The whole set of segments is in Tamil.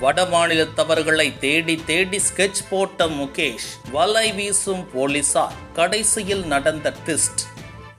வட மாநிலத்தவர்களை தேடி தேடி ஸ்கெட்ச் போட்ட முகேஷ் வலை வீசும் போலீசார் கடைசியில் நடந்த ட்விஸ்ட்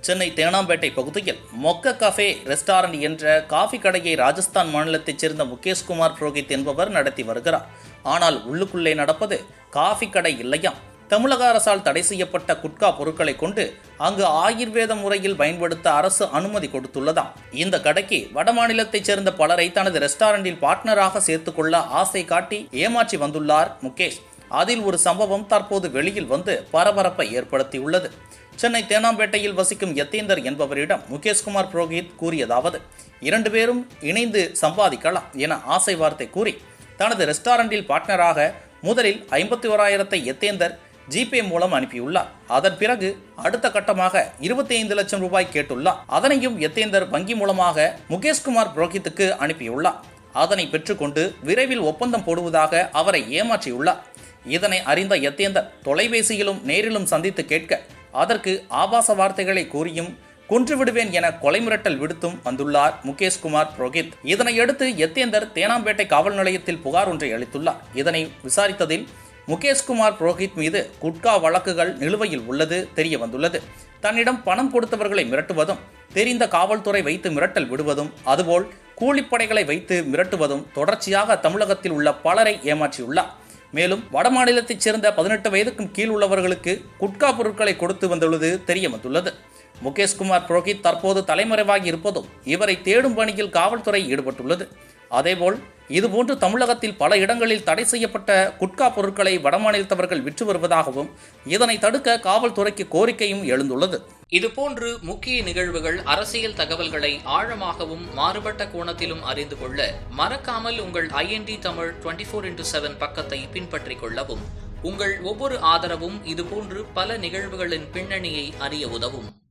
சென்னை தேனாம்பேட்டை பகுதியில் மொக்க கஃபே ரெஸ்டாரண்ட் என்ற காஃபி கடையை ராஜஸ்தான் மாநிலத்தைச் சேர்ந்த முகேஷ்குமார் புரோஹித் என்பவர் நடத்தி வருகிறார். ஆனால் உள்ளுக்குள்ளே நடப்பது காஃபி கடை இல்லையாம். தமிழக அரசால் தடை செய்யப்பட்ட குட்கா பொருட்களை கொண்டு அங்கு ஆயுர்வேத முறையில் பயன்படுத்த அரசு அனுமதி கொடுத்துள்ளதாம். இந்த கடைக்கு வட மாநிலத்தைச் சேர்ந்த பலரை தனது ரெஸ்டாரண்டில் பார்ட்னராக சேர்த்துக்கொள்ள ஆசை காட்டி ஏமாற்றி வந்துள்ளார் முகேஷ். அதில் ஒரு சம்பவம் தற்போது வெளியில் வந்து பரபரப்பை ஏற்படுத்தியுள்ளது. சென்னை தேனாம்பேட்டையில் வசிக்கும் யத்தேந்தர் என்பவரிடம் முகேஷ்குமார் புரோஹித் கூறியதாவது இரண்டு பேரும் இணைந்து சம்பாதிக்கலாம் என ஆசை வார்த்தை கூறி தனது ரெஸ்டாரண்டில் பார்ட்னராக முதலில் ஐம்பத்தி ஓராயிரத்தை யத்தேந்தர் ஜிபே மூலம் அனுப்பியுள்ளார். அதன் பிறகு அடுத்த கட்டமாக இருபத்தி ஐந்து லட்சம் ரூபாய் கேட்டுள்ளார். அதனையும் யத்தேந்தர் வங்கி மூலமாக முகேஷ்குமார் புரோஹித்துக்கு அனுப்பியுள்ளார். அதனை பெற்றுக்கொண்டு விரைவில் ஒப்பந்தம் போடுவதாக அவரை ஏமாற்றியுள்ளார். இதனை அறிந்த யத்தேந்தர் தொலைபேசியிலும் நேரிலும் சந்தித்து கேட்க அதற்கு ஆபாச வார்த்தைகளை கூறியும் கொன்று விடுவேன் என கொலை மிரட்டல் விடுத்தும் வந்துள்ளார் முகேஷ்குமார் புரோஹித் இதனையடுத்து யத்தேந்தர் தேனாம்பேட்டை காவல் நிலையத்தில் புகார் ஒன்றை அளித்துள்ளார். இதனை விசாரித்ததில் முகேஷ்குமார் புரோஹித் மீது குட்கா வழக்குகள் நிலுவையில் உள்ளது தெரிய வந்துள்ளது தன்னிடம் பணம் கொடுத்தவர்களை மிரட்டுவதும் தெரிந்த காவல்துறை வைத்து மிரட்டல் விடுவதும் அதுபோல் கூலிப்படைகளை வைத்து மிரட்டுவதும் தொடர்ச்சியாக தமிழகத்தில் உள்ள பலரை ஏமாற்றியுள்ளார். மேலும் வடமாநிலத்தைச் சேர்ந்த பதினெட்டு வயதுக்கும் கீழ் உள்ளவர்களுக்கு குட்கா பொருட்களை கொடுத்து வந்துள்ளது தெரிய வந்துள்ளது முகேஷ்குமார் புரோஹித் தற்போது தலைமறைவாகி இருப்பதும் இவரை தேடும் பணியில் காவல்துறை ஈடுபட்டுள்ளது. அதேபோல் இதுபோன்று தமிழகத்தில் பல இடங்களில் தடை செய்யப்பட்ட குட்கா பொருட்களை வடமாநிலத்தவர்கள் விற்று வருவதாகவும் இதனை தடுக்க காவல்துறைக்கு கோரிக்கையும் எழுந்துள்ளது. இதுபோன்று முக்கிய நிகழ்வுகள் அரசியல் தகவல்களை ஆழமாகவும் மாறுபட்ட கோணத்திலும் அறிந்து கொள்ள மறக்காமல் உங்கள் IND Tamil twenty four into seven பக்கத்தை பின்பற்றிக் கொள்ளவும். உங்கள் ஒவ்வொரு ஆதரவும் இதுபோன்று பல நிகழ்வுகளின் பின்னணியை அறிய உதவும்.